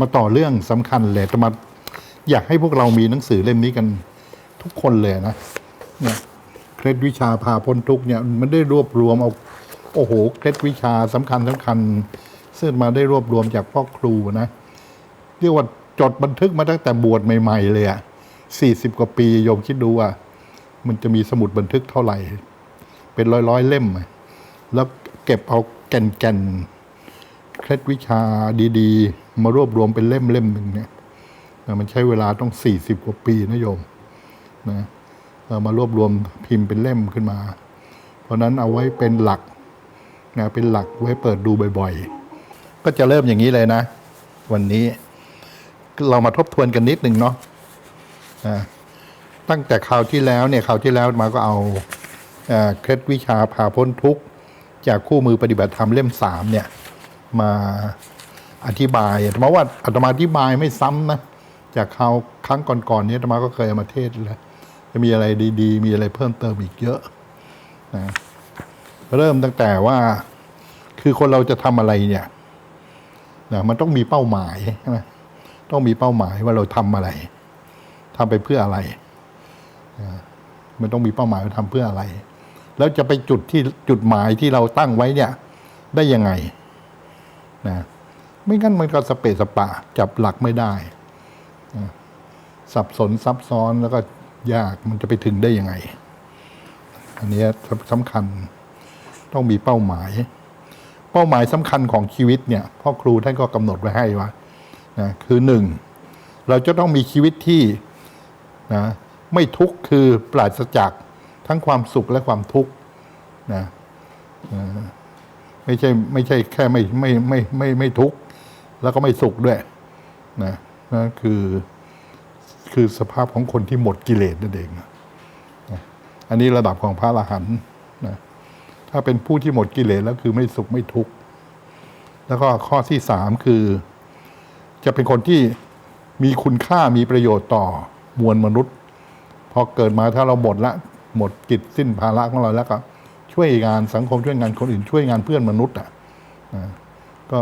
มาต่อเรื่องสำคัญเลยจะมาอยากให้พวกเรามีหนังสือเล่มนี้กันทุกคนเลยนะเนี่ยเคล็ดวิชาพาพ้นทุกเนี่ยมันได้รวบรวมเอาโอ้โหเคล็ดวิชาสำคัญสำคัญซึ่งมาได้รวบรวมจากพ่อครูนะเรียกว่าจดบันทึกมาตั้งแต่บวชใหม่ ๆ เลยอะสี่สิบกว่าปีโยมคิดดูว่า มันจะมีสมุดบันทึกเท่าไหร่ เป็นร้อยๆเล่ม แล้วเก็บเอาแก่นแก่นๆเคล็ดวิชาดี ๆ มารวบรวมเป็นเล่มเล่มหนึ่งเนี่ยนะมันใช้เวลาต้องสี่สิบกว่าปีนะโยมนะเอามารวบรวมพิมพ์เป็นเล่มขึ้นมา เพราะนั้นเอาไว้เป็นหลักนะเป็นหลักไว้เปิดดูบ่อยๆ ก็จะเริ่มอย่างนี้เลยนะ วันนี้เรามาทบทวนกันนิดหนึ่งเนาะอ่าตั้งแต่คราวที่แล้วเนี่ยคราวที่แล้วมาก็เอาเอ่อเคล็ดวิชาพาพ้นทุกข์ จากคู่มือปฏิบัติธรรมเล่มสามเนี่ยมา อธิบายอาตมาว่าอาตมาอธิบายไม่ซ้ำนะจากคราวครั้งก่อนๆนี้อาตมาก็เคยมาเทศแล้วจะมีอะไรดีๆ มีอะไรเพิ่มเติมอีกเยอะนะเริ่มตั้งแต่ว่าคือคนเราจะทำอะไรเนี่ยนะมันต้องมีเป้าหมายใช่ไหมต้องมีเป้าหมายว่าเราทำอะไรทำไปเพื่ออะไรอ่ามันต้องมีเป้าหมายว่าทำเพื่ออะไร แล้วจะไปจุดที่จุดหมายที่เราตั้งไว้เนี่ย ได้ยังไงนะ ไม่งั้นมันก็สเปสปะจับหลักไม่ได้ สับสนซับซ้อนแล้วก็ยากมันจะไปถึงได้ยังไง อันนี้สำคัญต้องมีเป้าหมาย เป้าหมายสำคัญของชีวิตเนี่ยพ่อครูท่านก็กำหนดไว้ให้ว่านะคือหนึ่งเราจะต้องมีชีวิตที่นะไม่ทุกข์คือปราศจากทั้งความสุขและความทุกข์นะไม่ใช่ไม่ใช่แค่ไม่ไม่ไม่ไม่ไม่ทุกข์ แล้วก็ไม่สุขด้วยนะนะคือคือสภาพของคนที่หมดกิเลสนั่นเองนะอันนี้ระดับของพระอรหันต์นะถ้าเป็นผู้ที่หมดกิเลสแล้วคือไม่สุขไม่ทุกข์แล้วก็ข้อที่สามคือ จะเป็นคนที่มีคุณค่ามีประโยชน์ต่อมวลมนุษย์พอเกิดมาถ้าเราหมดละ หมดกิจสิ้นภาระของเราแล้วก็ช่วยงานสังคมช่วยงานคนอื่นช่วยงานเพื่อนมนุษย์อะก็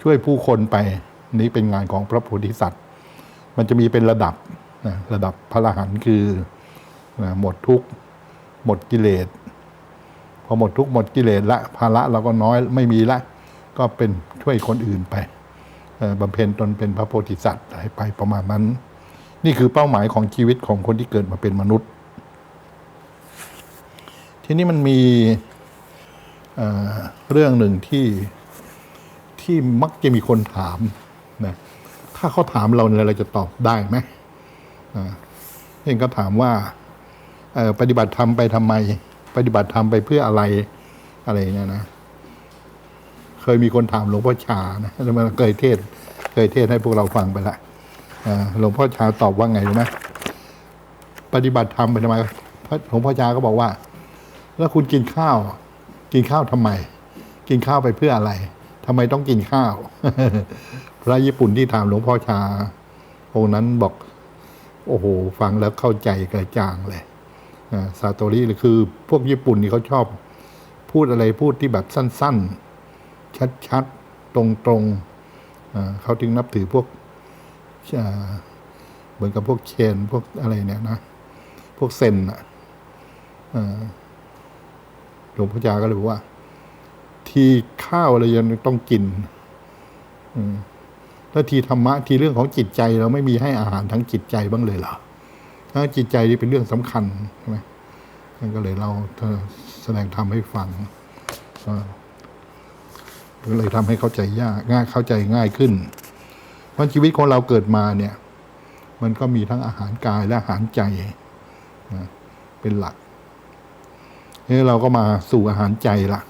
ช่วยผู้คนไปนี้เป็นงานของพระโพธิสัตว์ มันจะมีเป็นระดับนะระดับพระรหันต์คือนะหมดทุกข์หมดกิเลสพอหมดทุกข์หมดกิเลสละภาระเราก็น้อยไม่มีละ ก็เป็นช่วยคนอื่นไปบำเพ็ญตนเป็นพระโพธิสัตว์ไปประมาณนั้น นี่คือเป้าหมายของชีวิตของคนที่เกิดมาเป็นมนุษย์ ทีนี้มันมี เรื่องหนึ่งที่ที่มักจะมีคนถามนะถ้าเขาถามเราเนี่ยเราจะตอบได้ไหมเองก็ถามว่าปฏิบัติธรรมไปทำไม ปฏิบัติธรรมไปเพื่ออะไรอะไรเนี่ยนะ เคยมีคนถามหลวงพ่อชานะแล้วมันเคยเทศ เคยเทศให้พวกเราฟังไปละหลวงพ่อชาตอบว่าไงรู้ไหมปฏิบัติธรรมไปทำไมหลวงพ่อชาก็บอกว่า แล้วคุณกินข้าว กินข้าวทำไม กินข้าวไปเพื่ออะไรทำไมต้องกินข้าว พระญี่ปุ่นที่ถามหลวงพ่อชา องค์นั้นบอก โอ้โห ฟังแล้วเข้าใจกระจ่างเลยอ่าซาโตริคือ พวกญี่ปุ่นนี่เขาชอบ พูดอะไรพูดที่แบบสั้น ๆ ชัด ๆ ตรงๆอ่าเขาจึงนับถือพวกอ่าเหมือนกับพวกเชนพวกอะไรเนี่ยนะ พวกเซนอะอ่า หลวงพ่อจาก็เลยบอกว่า ทีข้าวอะไรยังต้องกิน อืมแล้วทีธรรมะทีเรื่องของจิตใจเราไม่มีให้อาหารทั้งจิตใจบ้างเลยเหรอถ้าจิตใจนี่เป็นเรื่องสำคัญใช่ไหมนั่นก็เลยเราแสดงธรรมให้ฟังก็เลยทำให้เข้าใจยากง่ายเข้าใจง่ายขึ้น เพราะชีวิตของเราเกิดมาเนี่ย มันก็มีทั้งอาหารกายและอาหารใจเป็นหลัก นี่เราก็มาสู่อาหารใจละ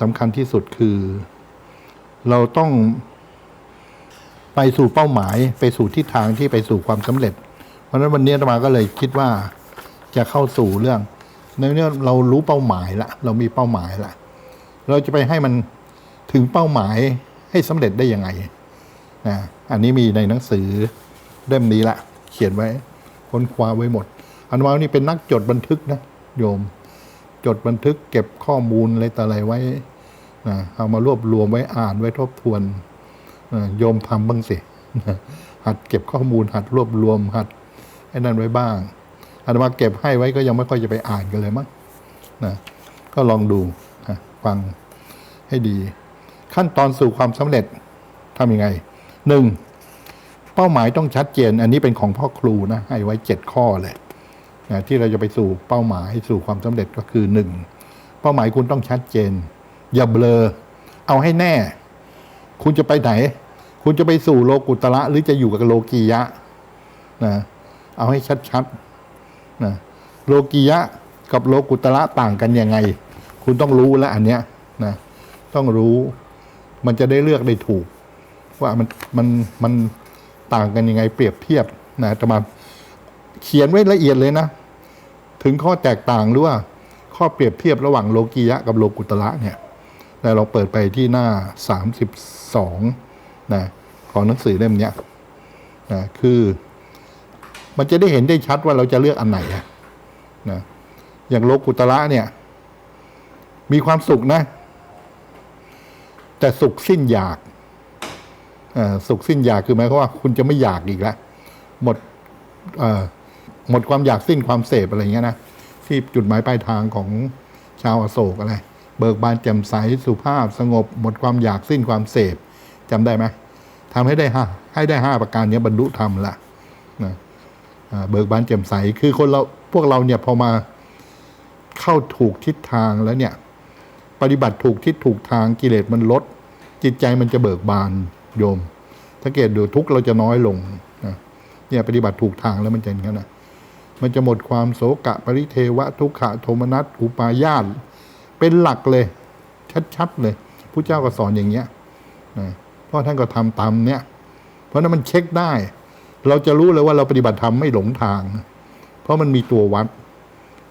สำคัญที่สุดคือ เราต้องไปสู่เป้าหมาย ไปสู่ทิศทางที่ไปสู่ความสำเร็จ เพราะฉะนั้นวันนี้อาตมาก็เลยคิดว่าจะเข้าสู่เรื่องในเนี้เรารู้เป้าหมายละเรามีเป้าหมายละเราจะไปให้มันถึงเป้าหมายให้สำเร็จได้ยังไงนะอันนี้มีในหนังสือเล่มนี้ละเขียนไว้ค้นคว้าไว้หมด อันว่านี่เป็นนักจดบันทึกนะโยม จดบันทึกเก็บข้อมูลอะไรต่ออะไรไว้นะเอามารวบรวมไว้อ่านไว้ทบทวนนะโยมทำบ้างสินะหัดเก็บข้อมูล หัดรวบรวม หัดไอ้นั่นไว้บ้างอาตมาเก็บให้ไว้ก็ยังไม่ค่อยจะไปอ่านกันเลยมั้งนะก็ลองดูนะฟังให้ดี ขั้นตอนสู่ความสำเร็จทำยังไงหนึ่งเป้าหมายต้องชัดเจน อันนี้เป็นของพ่อครูนะให้ไว้เจ็ดข้อเลย นะที่เราจะไปสู่เป้าหมายสู่ความสำเร็จก็คือหนึ่งเป้าหมายคุณต้องชัดเจน อย่าเบลอ เอาให้แน่ คุณจะไปไหน คุณจะไปสู่โลกุตระหรือจะอยู่กับโลกียะนะเอาให้ชัดๆนะโลกียะกับโลกุตระต่างกันยังไง คุณต้องรู้แล้วอันเนี้ยนะต้องรู้มันจะได้เลือกได้ถูก ว่ามันมันมันต่างกันยังไงเปรียบเทียบนะจะมาเขียนไว้ละเอียดเลยนะ ถึงข้อแตกต่างหรือว่าข้อเปรียบเทียบระหว่างโลกียะกับโลกุตระเนี่ยแต่เราเปิดไปที่หน้าสามสิบสองนะของหนังสือเล่มนี้นะคือมันจะได้เห็นได้ชัดว่าเราจะเลือกอันไหนนะอย่างโลกุตระเนี่ย มีความสุขนะ แต่สุขสิ้นอยากสุขสิ้นอยากคือหมายความว่าคุณจะไม่อยากอีกแล้วหมดอ หมดความอยากสิ้นความเสพอะไรเงี้ยนะที่จุดหมายปลายทางของชาวอโศกอะไร เบิกบานแจ่มใสสุภาพสงบ หมดความอยากสิ้นความเสพจำได้ไหมทำให้ได้ห้าให้ได้ห้าประการนี้บรรลุธรรมละนะเบิกบานแจ่มใสคือคนเราพวกเราเนี่ยพอมาเข้าถูกทิศทางแล้วเนี่ย ปฏิบัติถูกทิศถูกทางกิเลสมันลด จิตใจมันจะเบิกบานโยมสังเกตดูทุกเราจะน้อยลงนะเนี่ยปฏิบัติถูกทางแล้วมันจะอย่างนั้นนะ มันจะหมดความโศกะปริเทวะทุกขะโทมนัสอุปาญาตเป็นหลักเลย ชัดๆเลยผู้เจ้าก็สอนอย่างเงี้ยนะเพราะท่านก็ทำตามเนี้ยเพราะนั้นมันเช็คได้ เราจะรู้เลยว่าเราปฏิบัติธรรมไม่หลงทาง เพราะมันมีตัววัด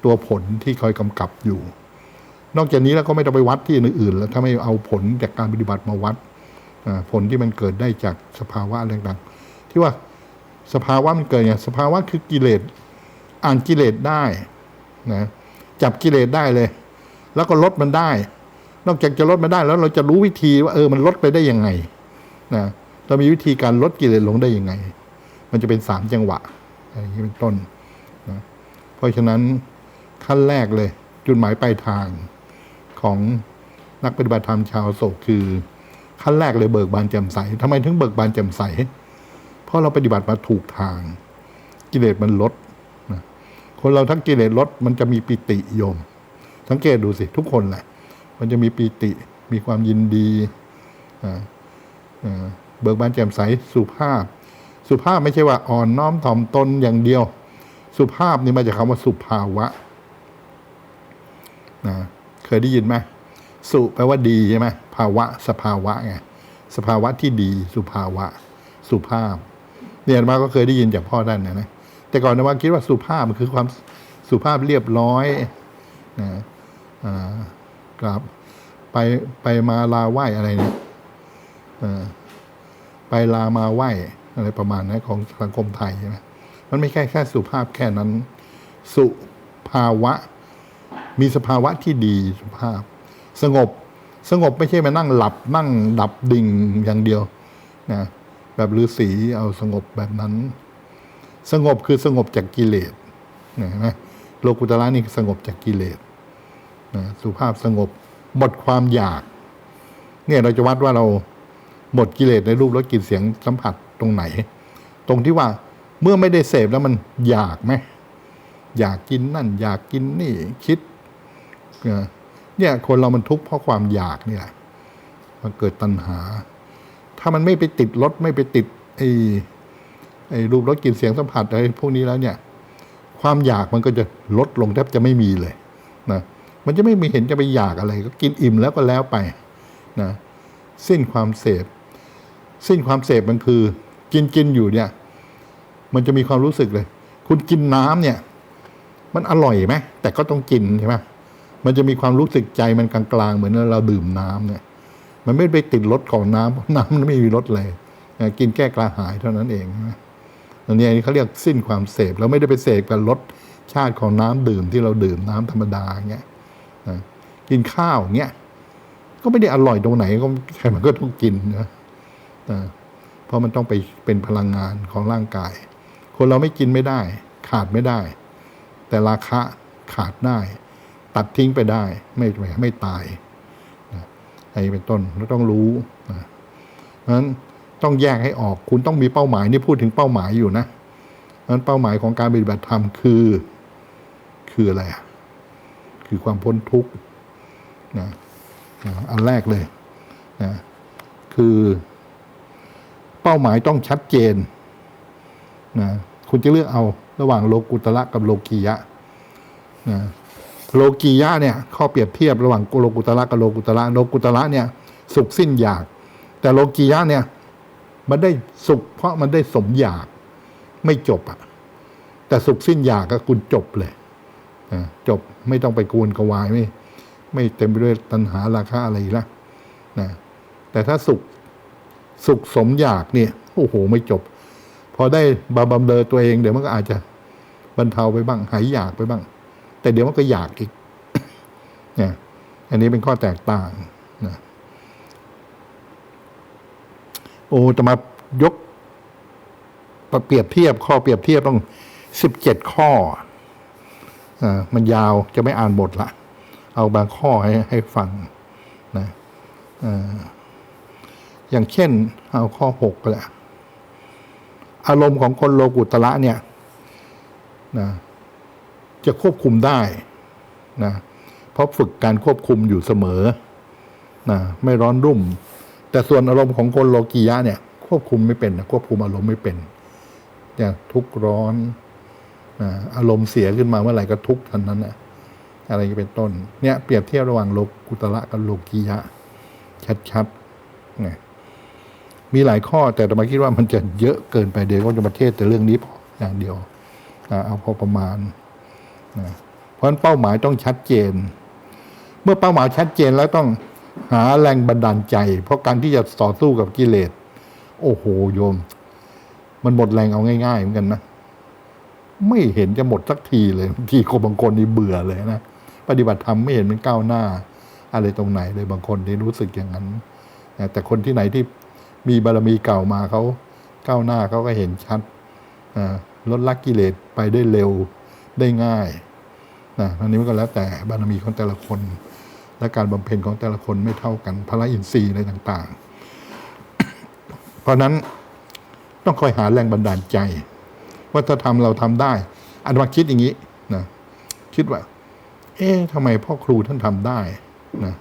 ตัวผลที่คอยกำกับอยู่ นอกจากนี้แล้วก็ไม่ต้องไปวัดที่อื่นๆแล้วถ้าไม่เอาผลจากการปฏิบัติมาวัดผลที่มันเกิดได้จากสภาวะอะไรต่างๆที่ว่าสภาวะมันเกิดเนี่ยสภาวะคือกิเลส อ่านกิเลสได้นะจับกิเลสได้เลย แล้วก็ลดมันได้ นอกจากจะลดมันได้แล้วเราจะรู้วิธีว่าเออมันลดไปได้ยังไงนะเรามีวิธีการลดกิเลสลงได้ยังไง มันจะเป็นสามจังหวะอย่างนี้เป็นต้นนะเพราะฉะนั้นขั้นแรกเลย จุดหมายปลายทางของนักปฏิบัติธรรมชาวโศกคือ ขั้นแรกเลยเบิกบานแจ่มใสทำไมถึงเบิกบานแจ่มใส เพราะเราปฏิบัติมาถูกทาง กิเลสมันลด คนเราทั้งกิเลสลดมันจะมีปิติโยม สังเกตดูสิ ทุกคนแหละ มันจะมีปิติมีความยินดีเบิกบานแจ่มใสสุภาพ สุภาพไม่ใช่ว่าอ่อนน้อมถ่อมตนอย่างเดียว สุภาพนี่มาจากคำว่าสุภาวะนะเคยได้ยินไหมสุแปลว่าดีใช่ไหมภาวะ สภาวะไงสภาวะที่ดี สุภาวะ สุภาพเนี่ยอามาก็เคยได้ยินจากพ่อท่านนะนะ แต่ก่อนอาตมาคิดว่าสุภาพมันคือความสุภาพเรียบร้อยนะกราบไปไปมาลาไหวอะไรเนี่ยไปลามาไหวอะไรประมาณนั้ของสังคมไทยใช่ไหมมันไม่แค่แค่สุภาพแค่นั้น สุภาวะ มีสภาวะที่ดีสุภาพ สงบสงบไม่ใช่มานั่งหลับนั่งดับดิ่งอย่างเดียวนะแบบฤาษีเอาสงบแบบนั้น สงบคือสงบจากกิเลสนะนไหมโลกุตระนี่สงบจากกิเลสนะสุภาพสงบหมดความอยาก เนี่ยเราจะวัดว่าเราหมดกิเลสในรูปรสกลิ่นเสียงสัมผัสตรงไหน ตรงที่ว่าเมื่อไม่ได้เสพแล้วมันอยากไหมอยากกินนั่น อยากกินนี่คิดเนี่ยคนเรามันทุกข์เพราะความอยากนี่แหละมันเกิดตัณหา ถ้ามันไม่ไปติดรสไม่ไปติดไอ้ ไอ้รูปรสกลิ่นเสียงสัมผัสอะไรพวกนี้แล้วเนี่ย ความอยากมันก็จะลดลงแทบจะไม่มีเลยนะมันจะไม่มีเห็นจะไปอยากอะไร ก็กินอิ่มแล้วก็แล้วไปนะสิ้นความเสพ สิ้นความเสพมันคือ กินกินอยู่เนี่ย มันจะมีความรู้สึกเลย คุณกินน้ำเนี่ย มันอร่อยไหมแต่ก็ต้องกินใช่ไหมมันจะมีความรู้สึกใจมันกลางๆ เหมือนเราดื่มน้ำเนี่ย มันไม่ไปติดรสของน้ำเพราน้ำมันไม่มีรสเลย กินแก้กระหายเท่านั้นเองนะ อันนี้เขาเรียกสิ้นความเสพเราไม่ได้ไปเสพกับรสชาติของน้ำดื่มที่เราดื่มน้ำธรรมดาเงี้ยกินข้าวเงี้ยก็ไม่ได้อร่อยตรงไหนก็ใครมันก็ต้องกินนะเพราะมันต้องไปเป็นพลังงานของร่างกาย คนเราไม่กินไม่ได้ ขาดไม่ได้ แต่ราคะขาดได้ ตัดทิ้งไปได้ ไม่ไม่ไม่ตายนะอันนี้เป็นต้นเราต้องรู้นะเพราะฉะนั้น ต้องแยกให้ออก คุณต้องมีเป้าหมายนี่พูดถึงเป้าหมายอยู่นะนั้นเป้าหมายของการปฏิบัติธรรมคือ คืออะไรอะคือความพ้นทุกข์นะนะอันแรกเลยนะคือ เป้าหมายต้องชัดเจนนะคุณจะเลือกเอาระหว่างโลกุตระกับโลกียะนะโลกียะเนี่ยข้อเปรียบเทียบระหว่างโลกุตระกับโลกุตระโลกุตระเนี่ย สุขสิ้นอยาก แต่โลกียะเนี่ย มันได้สุข เพราะมันได้สมอยากไม่จบอะแต่สุขสิ้นอยากก็คุณจบเลยจบไม่ต้องไปกวนกวายไม่ไม่เต็มไปด้วยตัณหาราคะอะไรละนะแต่ถ้าสุขสุขสมอยากเนี่ยโอ้โห ไม่จบ พอได้บำบำเลอตัวเองเดี๋ยวมันก็อาจจะบรรเทาไปบ้าง หายอยากไปบ้าง แต่เดี๋ยวมันก็อยากอีกเนี่ยอันนี้เป็นข้อแตกต่างนะ โอ้จะมายกเปรียบเทียบข้อเปรียบเทียบต้องสิบเจ็ดข้ออมันยาวจะไม่อ่านหมดละ เอาบางข้อให้ให้ฟังนะอย่างเช่น เอาข้อหกก็แหละอารมณ์ของคนโลกุตระเนี่ยนะจะควบคุมได้นะเพราะฝึกการควบคุมอยู่เสมอนะไม่ร้อนรุ่ม แต่ส่วนอารมณ์ของคนโลกียะเนี่ย ควบคุมไม่เป็นควบคุมอารมณ์ไม่เป็นเนี่ยทุกข์ร้อนอารมณ์เสียขึ้นมาเมื่อไหร่ก็ทุกข์ทันนั้นนะอะไรเป็นต้น เนี่ยเปรียบเทียบระหว่างโลกุตระกับโลกียะ ชัดๆนะมีหลายข้อแต่ธรรมาคิดว่ามันจะเยอะเกินไปเดี๋ยวก็จะมาเทศแต่เรื่องนี้พออย่างเดียวเอาพอประมาณนะเพราะฉะนั้นเป้าหมายต้องชัดเจน เมื่อเป้าหมายชัดเจนแล้วต้อง หาแรงบันดาลใจ เพราะการที่จะต่อสู้กับกิเลส โอ้โหโยม มันหมดแรงเอาง่ายๆเหมือนกันนะ ไม่เห็นจะหมดสักทีเลยบางทีคนบางคนนี่เบื่อเลยนะปฏิบัติธรรมไม่เห็นมันก้าวหน้า อะไรตรงไหนเลยบางคนที่รู้สึกอย่างนั้นแต่คนที่ไหนที่มีบารมีเก่ามาเขาก้าวหน้าเขาก็เห็นชัดลดละกิเลสไปได้เร็วได้ง่ายนะอันนี้มันก็แล้วแต่บารมีของแต่ละคน และการบำเพ็ญของแต่ละคนไม่เท่ากันพละอินทรีย์อะไรต่าง ๆ เพราะนั้นต้องคอยหาแรงบันดาลใจ ว่าถ้าทำเราทำได้ อันมาคิดอย่างนี้นะคิดว่า เอ๊ะทำไมพ่อครูท่านทำได้นะ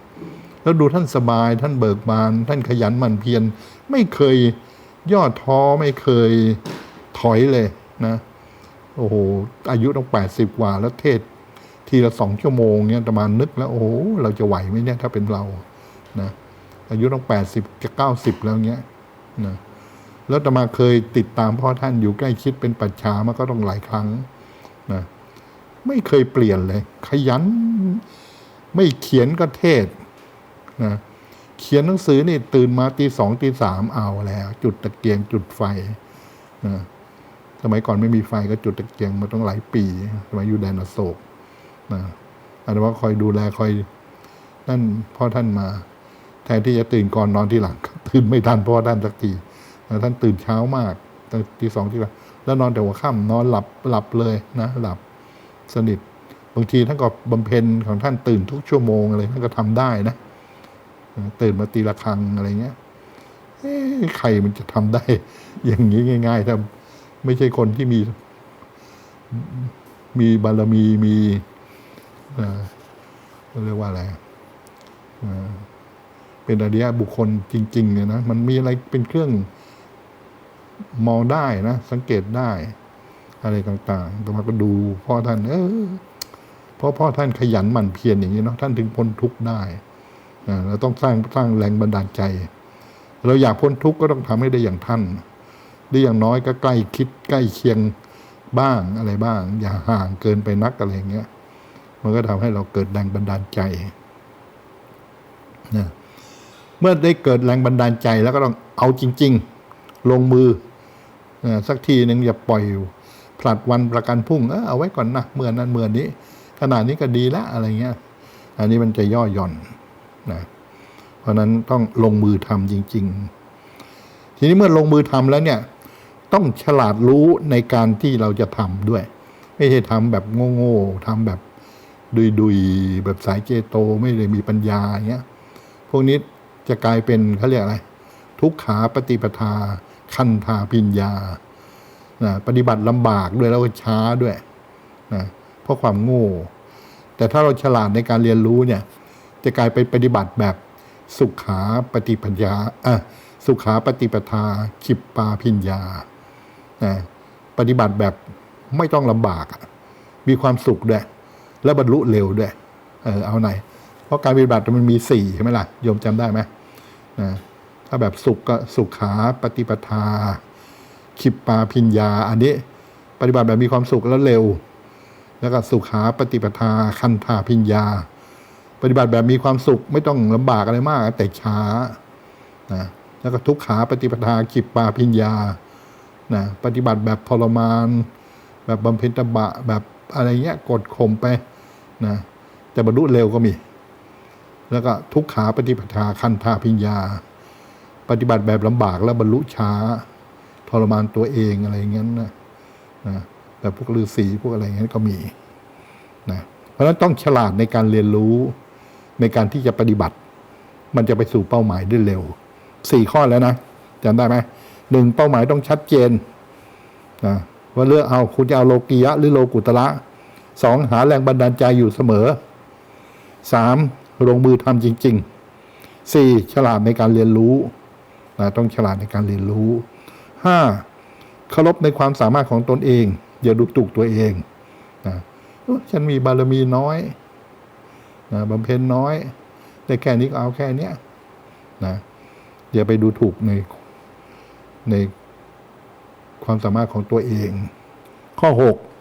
แล้วดูท่านสบายท่านเบิกบาน ท่านขยันหมั่นเพียรไม่เคยย่อท้อไม่เคยถอยเลยนะ โอ้โหอายุต้องแปดสิบกว่าแล้วเทศ ทีละสองชั่วโมงเนี่ยประมานึกแล้วโอ้โหเราจะไหวไหมเนี่ยถ้าเป็นเรานะอายุต้องแปดสิบจะเก้าสิบแล้วเงี้ยนะแล้วตมาเคยติดตามพ่อท่านอยู่ใกล้ชิดเป็นปัจฉามาก็ต้องหลายครั้งนะไม่เคยเปลี่ยนเลย ขยัน ไม่เขียนก็เทศนะเขียนหนังสือนี่ตื่นมาตีสองตีสามเอาแล้ว จุดตะเกียงจุดไฟนะสมัยก่อนไม่มีไฟก็จุดตะเกียงมาต้องหลายปี สมัยอยู่แดนอโศก นะอันว่าคอยดูแลคอยนั่นพ่อท่านมา แทนที่จะตื่นก่อนนอนที่หลังตื่นไม่ทันพ่อท่านสักทีท่านตื่นเช้ามากตั้งตีสองที่ละแล้วนอนแต่หัวค่ำนอนหลับหลับเลยนะหลับสนิทบางทีท่านก็บำเพ็ญของท่านตื่นทุกชั่วโมงอะไรท่านก็ทำได้นะตื่นมาตีละครังอะไรเงี้ยใครมันจะทำได้ อย่างนี้ง่ายๆถ้าไม่ใช่คนที่มี มีบารมีมี เรียกว่าอะไรเป็นอริยะบุคคลจริง ๆ เนี่ยนะ มันมีอะไรเป็นเครื่องมองได้นะ สังเกตได้ อะไรต่างๆแต่มาก็ดูพ่อท่าน เออเพราะพ่อท่านขยันหมั่นเพียรอย่างนี้เนาะท่านถึงพ้นทุกข์ได้เราต้องสร้างสร้างแรงบันดาลใจ เราอยากพ้นทุกข์ก็ต้องทำให้ได้อย่างท่านได้อย่างน้อยก็ใกล้คิดใกล้เคียงบ้างอะไรบ้าง อย่าห่างเกินไปนักอะไรอย่างเงี้ย มันก็ทำให้เราเกิดแรงบันดาลใจนะเมื่อได้เกิดแรงบันดาลใจแล้วก็ต้องเอาจริง ๆ ลงมือนะสักทีหนึ่งอย่าปล่อยผลัดวันประกันพุ่งเออเอาไว้ก่อนนะเมื่อนั้นเมื่อนี้ขนาดนี้ก็ดีละอะไรเงี้ย อันนี้มันจะย่อหย่อนนะเพราะนั้นต้องลงมือทำจริง ๆ ทีนี้เมื่อลงมือทำแล้วเนี่ย ต้องฉลาดรู้ในการที่เราจะทำด้วย ไม่ใช่ทำแบบโง่ๆทำแบบ ดุยๆ แบบสายเจโตไม่เลยมีปัญญาอย่างเงี้ยพวกนี้จะกลายเป็นเขาเรียกอะไร ทุกขาปฏิปทา คันธาปิญญานะปฏิบัติลำบากด้วยแล้วก็ช้าด้วยนะเพราะความโง่ แต่ถ้าเราฉลาดในการเรียนรู้เนี่ย จะกลายไปปฏิบัติแบบสุขาปฏิปัญญาอะสุขาปฏิปทาขิปปาพิญญานะปฏิบัติแบบไม่ต้องลำบาก มีความสุขด้วย และบรรลุเร็วด้วย เออเอาไหน เพราะการปฏิบัติมันมีสี่ใช่ไหมล่ะโยมจำได้ไหมนะถ้าแบบสุขก็สุขาปฏิปทา ขิปปาพิญญา อันนี้ ปฏิบัติแบบมีความสุขแล้วเร็ว แล้วก็สุขาปฏิปทา คันธาพิญญา ปฏิบัติแบบมีความสุขไม่ต้องลำบากอะไรมาก แต่ช้านะแล้วก็ทุกขาปฏิปทาขิปปาพิญญานะปฏิบัติแบบทรมาน แบบบำเพ็ญตบะแบบอะไรเงี้ยกดข่มไป นะแต่บรรลุเร็วก็มี แล้วก็ทุกขาปฏิปทาคันธาพิญญา ปฏิบัติแบบลำบากแล้วบรรลุช้า ทรมานตัวเองอะไรอย่างเงี้ยนะนะแบบพวกฤาษีพวกอะไรอย่างเงี้ยก็มีนะเพราะฉะนั้นต้องฉลาดในการเรียนรู้ในการที่จะปฏิบัติ มันจะไปสู่เป้าหมายได้เร็วสี่ข้อแล้วนะจำได้ไหมหนึ่งเป้าหมายต้องชัดเจนนะว่าเลือกเอาคุณจะเอาโลกียะหรือโลกุตระ สองหาแรงบันดาลใจอยู่เสมอสามลงมือทำจริงๆสี่ฉลาดในการเรียนรู้นะต้องฉลาดในการเรียนรู้ห้าเคารพในความสามารถของตนเอง อย่าดูถูกตัวเองนะฉันมีบารมีน้อยนะบำเพ็ญน้อย ได้แค่นี้ก็เอาแค่เนี้ยนะอย่าไปดูถูกในในความสามารถของตัวเอง ข้อ 6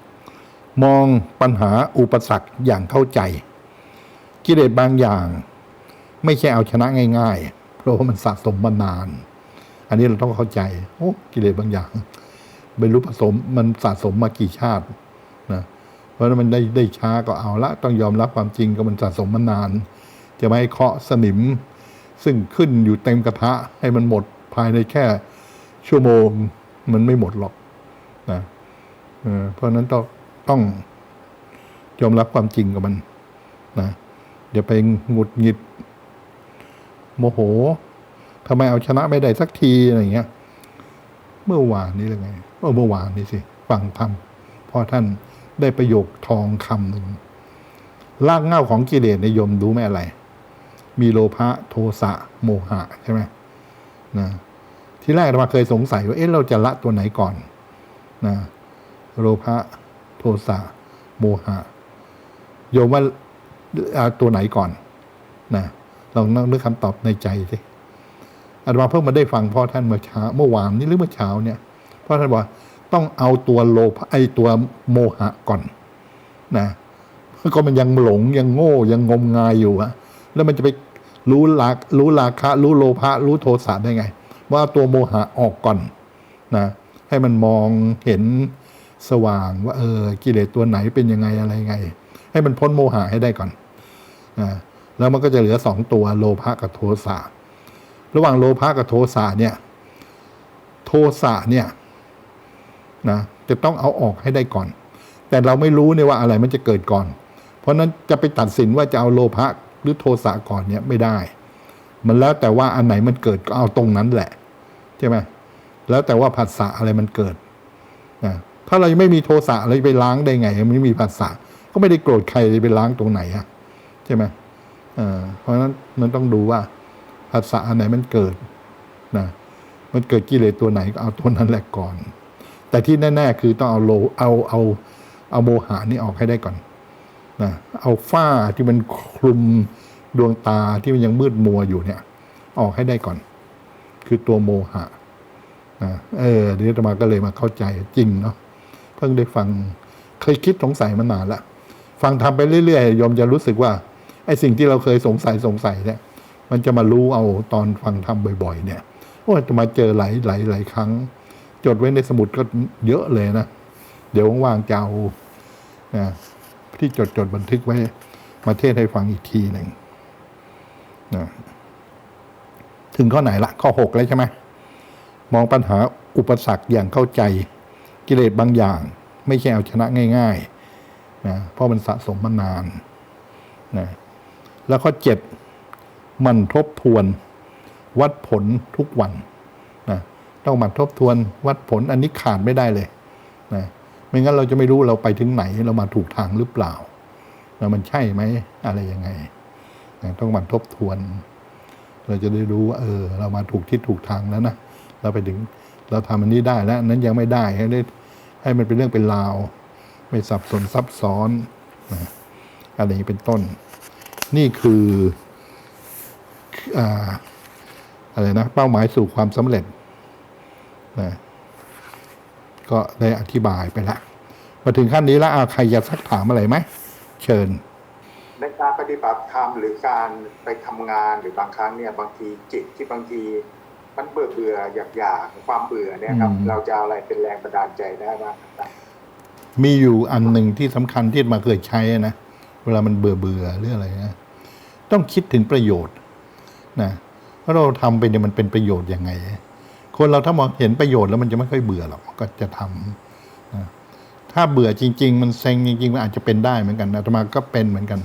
มองปัญหาอุปสรรคอย่างเข้าใจ กิเลสบางอย่าง ไม่ใช่เอาชนะง่าย ๆ เพราะว่ามันสะสมมานาน อันนี้เราต้องเข้าใจ โอ้กิเลสบางอย่างไม่รู้ผสมมันสะสมมากี่ชาตินะเพราะนั้นมันได้ได้ช้าก็เอาละ ต้องยอมรับความจริงก็มันสะสมมานาน จะไม่ให้เคาะสนิม ซึ่งขึ้นอยู่เต็มกระทะให้มันหมดภายในแค่ชั่วโมง มันไม่หมดหรอกนะเพราะนั้นต้อง ต้องยอมรับความจริงกับมันนะอย่าไปหงุดหงิด โมโหทำไมเอาชนะไม่ได้สักทีอะไรอย่างเงี้ย เมื่อวานนี้เลยไงเออเมื่อวานนี้สิฟังธรรมพราะท่านได้ประโยคทองคำหนึ่งรากเง้าของกิเลสในยมรู้ไหมอะไร มีโลภะโทสะโมหะใช่ไหมนะที่แรกเราเคยสงสัยว่าเอ๊ะเราจะละตัวไหนก่อนนะโลภะ สะโมหะ โยมว่าเอาตัวไหนก่อนนะลองนึกคำตอบในใจสิอาตมาเพิ่งมาได้ฟังพ่อท่านเมื่อเช้าเมื่อวานนี้หรือเมื่อเช้าเนี่ยพ่อท่านบอกต้องเอาตัวโลภไอตัวโมหะก่อนนะก็มันยังหลงยังโง่ยังงมงายอยู่อะแล้วมันจะไปรู้รารู้ราคะ รู้โลภะรู้โทสะได้ไง ว่าตัวโมหะออกก่อนนะให้มันมองเห็น สว่างว่าเออกิเลสตัวไหนเป็นยังไงอะไรไง ให้มันพ้นโมหะให้ได้ก่อนนะแล้วมันก็จะเหลือสองตัวโลภะกับโทสะระหว่างโลภะกับโทสะเนี่ยโทสะเนี่ยนะจะต้องเอาออกให้ได้ก่อน แต่เราไม่รู้เนี่ยว่าอะไรมันจะเกิดก่อน เพราะนั้นจะไปตัดสินว่าจะเอาโลภะหรือโทสะก่อนเนี่ยไม่ได้ มันแล้วแต่ว่าอันไหนมันเกิดก็เอาตรงนั้นแหละใช่ไหมแล้วแต่ว่าผัสสะอะไรมันเกิดนะ ถ้าเรายังไม่มีโทสะเราไปล้างได้ไงไม่มีผัสสะก็ไม่ได้โกรธใครจะไปล้างตรงไหนอะใช่ไหมเพราะฉะนั้นมันต้องดูว่าผัสสะอันไหนมันเกิดนะมันเกิดกิเลสตัวไหนก็เอาตัวนั้นแหละก่อน แต่ที่แน่ๆคือต้องเอาโลเอาเอาเอาโมหะนี่ออกให้ได้ก่อนนะเอาฝ้าที่มันคลุมดวงตาที่มันยังมืดมัวอยู่เนี่ย ออกให้ได้ก่อน คือตัวโมหะนะเออเดี๋ยวตมาก็เลยมาเข้าใจจริงเนาะ เพิ่งได้ฟังเคยคิดสงสัยมานานละฟังทำไปเรื่อยๆโยมจะรู้สึกว่าไอ้สิ่งที่เราเคยสงสัยสงสัยเนี่ย มันจะมารู้เอาตอนฟังทำบ่อย ๆ เนี่ยโอ้ยจะมาเจอหลายหลายหลายครั้ง จดไว้ในสมุดก็เยอะเลยนะ เดี๋ยวว่างๆจะเอานะที่จดจดบันทึกไว้มาเทศให้ฟังอีกทีหนึ่งนะถึงข้อไหนละข้อหกแล้วใช่ไหมมองปัญหาอุปสรรคอย่างเข้าใจ กิเลสบางอย่าง ไม่ใช่เอาชนะง่ายๆนะเพราะมันสะสมมานานนะแล้วข้อเจ็ดมันทบทวนวัดผลทุกวันนะต้องมันทบทวนวัดผลอันนี้ขาดไม่ได้เลยนะไม่งั้นเราจะไม่รู้เราไปถึงไหนเรามาถูกทางหรือเปล่าแล้วมันใช่ไหมอะไรยังไงนะต้องมันทบทวน เราจะได้รู้ว่าเออ เรามาถูกที่ถูกทางแล้วนะเราไปถึง เราทำอันนี้ได้แล้วนั้นยังไม่ได้ให้ได้ให้มันเป็นเรื่องเป็นราว ไม่สับสนซับซ้อนนะอะไรอย่างนี้เป็นต้น นี่คืออะไรนะเป้าหมายสู่ความสำเร็จนะก็ได้อธิบายไปละมาถึงขั้นนี้แล้วอะใครจะสักถามอะไรไหมเชิญ ในการปฏิบัติธรรมหรือการไปทำงานหรือบางครั้งเนี่ยบางทีจิตที่บางที มันเบื่อเบื่ออยากอยากๆความเบื่อเนี่ยครับ อืม เราจะเอาอะไรเป็นแรงบันดาลใจได้บ้างครับ มีอยู่อันหนึ่งที่สำคัญที่มาเคยใช้นะ เวลามันเบื่อเบื่อๆหรืออะไรนะต้องคิดถึงประโยชน์นะว่าเราทำไปเนี่ยมันเป็นประโยชน์ยังไง คนเราถ้ามองเห็นประโยชน์แล้วมันจะไม่ค่อยเบื่อหรอกก็จะทำนะถ้าเบื่อจริง ๆ มันเซ็งจริงๆมันอาจจะเป็นได้เหมือนกันนะอาตมาก็เป็นเหมือนกัน